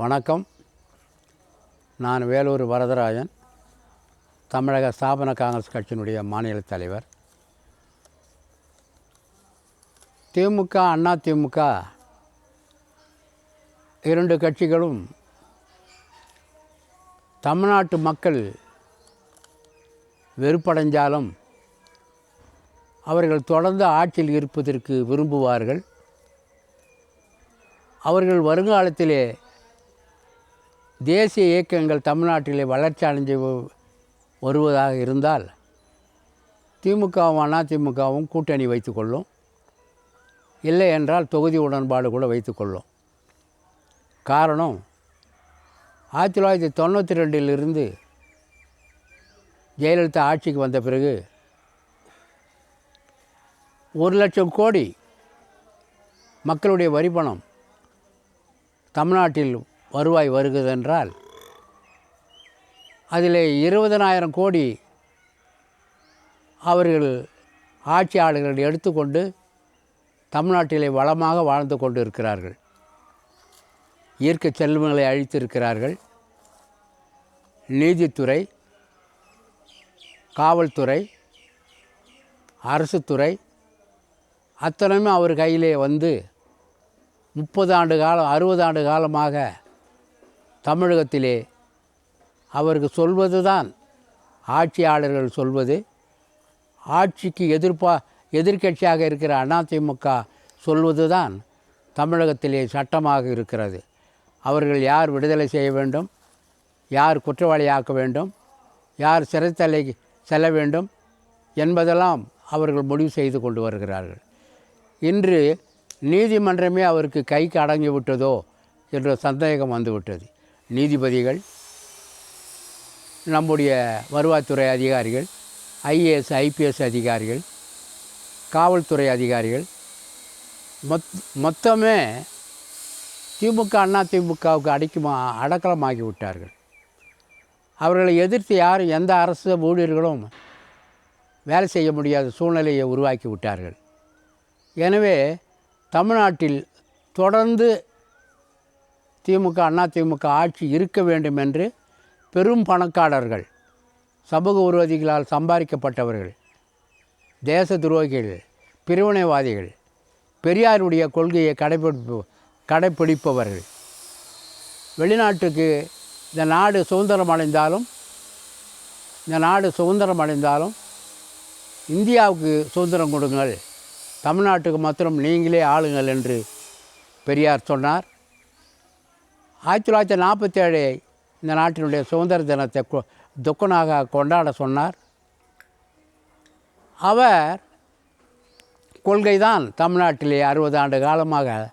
வணக்கம். நான் வேலூர் வரதராஜன் தமிழக ஸ்தாபன காங்கிரஸ் கட்சியினுடைய மாநில தலைவர். திமுக அண்ணா திமுக இரண்டு கட்சிகளும் தமிழ்நாட்டு மக்கள் வெறுப்படைஞ்சாலும் அவர்கள் தொடர்ந்து ஆட்சியில் இருப்பதற்கு விரும்புவார்கள். அவர்கள் வருங்காலத்திலே தேசிய இயக்கங்கள் தமிழ்நாட்டிலே வளர்ச்சி அடைஞ்சு வருவதாக இருந்தால் திமுகவும் அதிமுகவும் கூட்டணி வைத்துக்கொள்ளும் இல்லை என்றால் தொகுதி உடன்பாடு கூட வைத்துக்கொள்ளும் காரணம் ஆயிரத்தி தொள்ளாயிரத்தி தொண்ணூற்றி ரெண்டிலிருந்து ஜெயலலிதா ஆட்சிக்கு வந்த பிறகு ஒரு லட்சம் கோடி மக்களுடைய வரி பணம் தமிழ்நாட்டில் வருவாய் வருகிறதென்றால் அதில் இருபதனாயிரம் கோடி அவர்கள் ஆட்சியாளர்கள் எடுத்துக்கொண்டு தமிழ்நாட்டிலே வளமாக வாழ்ந்து கொண்டு இருக்கிறார்கள் இயற்கை செல்வங்களை அழித்திருக்கிறார்கள். நீதித்துறை காவல்துறை அரசுத்துறை அத்தனையுமே அவர் கையிலே வந்து முப்பது ஆண்டு காலம் அறுபது ஆண்டு காலமாக தமிழகத்திலே அவருக்கு சொல்வது தான் ஆட்சியாளர்கள் சொல்வது. ஆட்சிக்கு எதிர்ப்பா எதிர்க்கட்சியாக இருக்கிற அதிமுக சொல்வது தான் தமிழகத்திலே சட்டமாக இருக்கிறது. அவர்கள் யார் விடுதலை செய்ய வேண்டும்? யார் குற்றவாளியாக்க வேண்டும்? யார் சிறைத்தலை செல்ல வேண்டும்? என்பதெல்லாம் அவர்கள் முடிவு செய்து கொண்டு வருகிறார்கள். இன்று நீதிமன்றமே அவருக்கு கைக்கு அடங்கி விட்டதோ என்ற சந்தேகம் வந்துவிட்டது நீதிபதிகள் நம்முடைய வருவாய்த்துறை அதிகாரிகள் ஐஏஎஸ் ஐபிஎஸ் அதிகாரிகள் காவல்துறை அதிகாரிகள் மொத் மொத்தமே திமுக அண்ணா திமுகவுக்கு அடைக்குமா அடக்கலமாகி விட்டார்கள். அவர்களை எதிர்த்து யாரும் எந்த அரசு ஊழியர்களும் வேலை செய்ய முடியாத சூழ்நிலையை உருவாக்கி விட்டார்கள். எனவே தமிழ்நாட்டில் தொடர்ந்து திமுக அண்ணா திமுக ஆட்சி இருக்க வேண்டும் என்று பெரும் பணக்காரர்கள் சமூக விரோதிகளால் சம்பாதிக்கப்பட்டவர்கள் தேச துரோகிகள் பிரிவினைவாதிகள் பெரியாருடைய கொள்கையை கடைபிடிப்பு கடைப்பிடிப்பவர்கள் வெளிநாட்டுக்கு இந்த நாடு சுதந்திரம் அடைந்தாலும் இந்த நாடு சுதந்திரம் அடைந்தாலும் இந்தியாவுக்கு சுதந்திரம் கொடுங்கள். தமிழ்நாட்டுக்கு மாத்திரம் நீங்களே ஆளுங்கள் என்று பெரியார் சொன்னார். ஆயிரத்தி தொள்ளாயிரத்தி நாற்பத்தேழு இந்த நாட்டினுடைய சுதந்திர தினத்தை கொ- துக்கனாக கொண்டாட சொன்னார். அவர் கொள்கை தான் தமிழ்நாட்டிலே அறுபது ஆண்டு காலமாக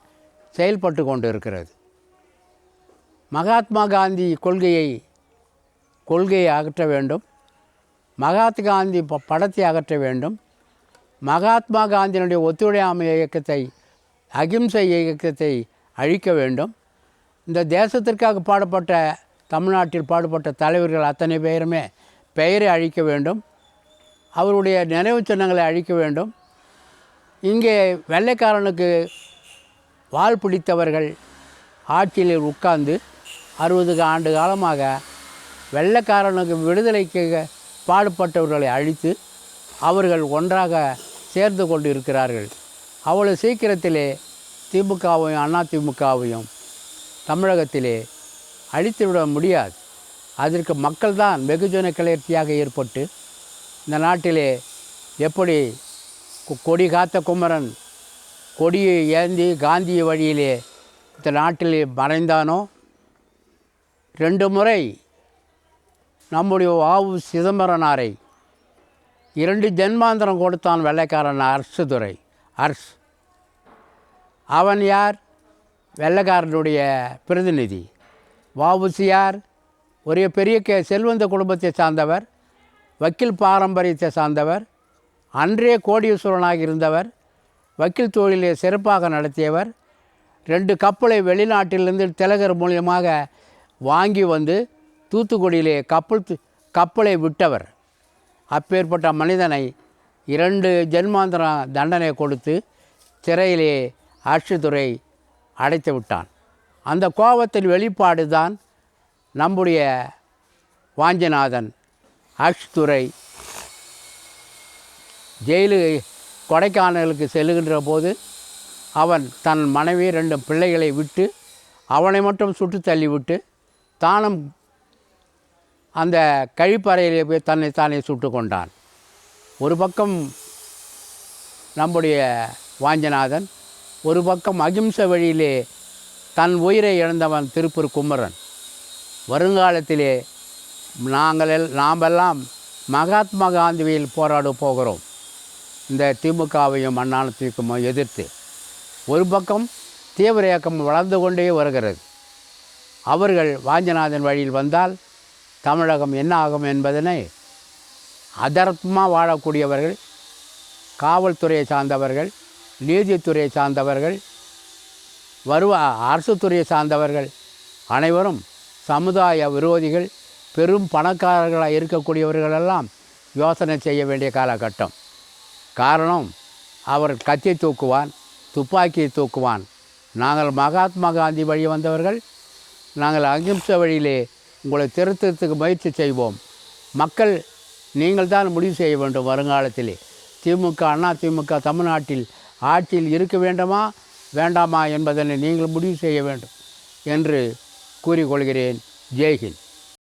செயல்பட்டு கொண்டு இருக்கிறது மகாத்மா காந்தி கொள்கையை கொள்கையை அகற்ற வேண்டும். மகாத்மா காந்தி ப- படத்தை அகற்ற வேண்டும். மகாத்மா காந்தியினுடைய ஒத்துழையாமை இயக்கத்தை அகிம்சை இயக்கத்தை அழிக்க வேண்டும். இந்த தேசத்திற்காக பாடுபட்ட தமிழ்நாட்டில் பாடுபட்ட தலைவர்கள் அத்தனை பேருமே பெயரை அழிக்க வேண்டும். அவருடைய நினைவு சின்னங்களை அழிக்க வேண்டும். இங்கே வெள்ளைக்காரனுக்கு வால் பிடித்தவர்கள் ஆட்சியில் உட்கார்ந்து அறுபது ஆண்டு காலமாக வெள்ளைக்காரனுக்கு விடுதலைக்கு பாடுபட்டவர்களை அழித்து அவர்கள் ஒன்றாக சேர்ந்து கொண்டு இருக்கிறார்கள் அவ்வளோ சீக்கிரத்திலே திமுகவையும் அண்ணா திமுகவையும் தமிழகத்திலே அழித்துவிட முடியாது. அதற்கு மக்கள்தான் வெகுஜன கிளர்ச்சியாக ஏற்பட்டு இந்த நாட்டிலே எப்படி கொடி காத்த குமரன் கொடியை ஏந்தி காந்திய வழியிலே இந்த நாட்டிலே மறைந்தானோ? ரெண்டு முறை நம்முடைய வாவு சிதம்பரனாரை இரண்டு ஜென்மாந்திரம் கொடுத்தான் வெள்ளைக்காரன் அரசு துறை அரசு. அவன் யார்? வெள்ளக்காரனுடைய பிரதிநிதி. வாவுசியார் ஒரு பெரிய கே செல்வந்த குடும்பத்தை சார்ந்தவர் வக்கீல் பாரம்பரியத்தை சார்ந்தவர் அன்றே கோடீஸ்வரனாக இருந்தவர் வக்கீல் தொழிலை சிறப்பாக நடத்தியவர் ரெண்டு கப்பலை வெளிநாட்டிலிருந்து திலகர் மூலியமாக வாங்கி வந்து தூத்துக்குடியிலே கப்பல் கப்பலை விட்டவர். அப்பேற்பட்ட மனிதனை இரண்டு ஜென்மாந்திர தண்டனை கொடுத்து சிறையிலே ஆட்சித்துறை அடைத்து விட்டான். அந்த கோபத்தின் வெளிப்பாடு தான் நம்முடைய வாஞ்சநாதன் அக்ஷ்துரை ஜெயிலு கொடைக்கானலுக்கு செல்லுகின்ற போது அவன் தன் மனைவி ரெண்டு பிள்ளைகளை விட்டு அவனை மட்டும் சுட்டு தள்ளிவிட்டு தானும் அந்த கழிப்பறையிலே போய் தன்னை தானே சுட்டு கொண்டான். ஒரு பக்கம் நம்முடைய வாஞ்சநாதன் ஒரு பக்கம் அகிம்சை வழியிலே தன் உயிரை இழந்தவன் திருப்பூர் குமரன். வருங்காலத்திலே நாங்கள் எல் நாமெல்லாம் மகாத்மா காந்தியில் போராட போகிறோம். இந்த திமுகவையும் அண்ணாணத்திற்கும் எதிர்த்து. ஒரு பக்கம் தீவிர இயக்கம் வளர்ந்து கொண்டே வருகிறது. அவர்கள் வாஞ்சநாதன் வழியில் வந்தால் தமிழகம் என்ன ஆகும் என்பதனை அதர்மமாக வாழக்கூடியவர்கள் காவல்துறையை சார்ந்தவர்கள் நீதித்துறையை சார்ந்தவர்கள் வருவா அரசு துறையை சார்ந்தவர்கள் அனைவரும் சமுதாய விரோதிகள் பெரும் பணக்காரர்களாக இருக்கக்கூடியவர்களெல்லாம் யோசனை செய்ய வேண்டிய காலகட்டம். காரணம் அவர் கத்தி தூக்குவான் துப்பாக்கியை தூக்குவான் நாங்கள் மகாத்மா காந்தி வழி வந்தவர்கள் நாங்கள் அகிம்சை வழியிலே உங்களை திருத்தத்துக்கு முயற்சி செய்வோம். மக்கள் நீங்கள் தான் முடிவு செய்ய வேண்டும் வருங்காலத்திலே. திமுக அண்ணா திமுக தமிழ்நாட்டில் ஆட்சியில் இருக்க வேண்டுமா வேண்டாமா என்பதனை நீங்கள் முடிவு செய்ய வேண்டும் என்று கூறிக்கொள்கிறேன். ஜெய்ஹிந்த்.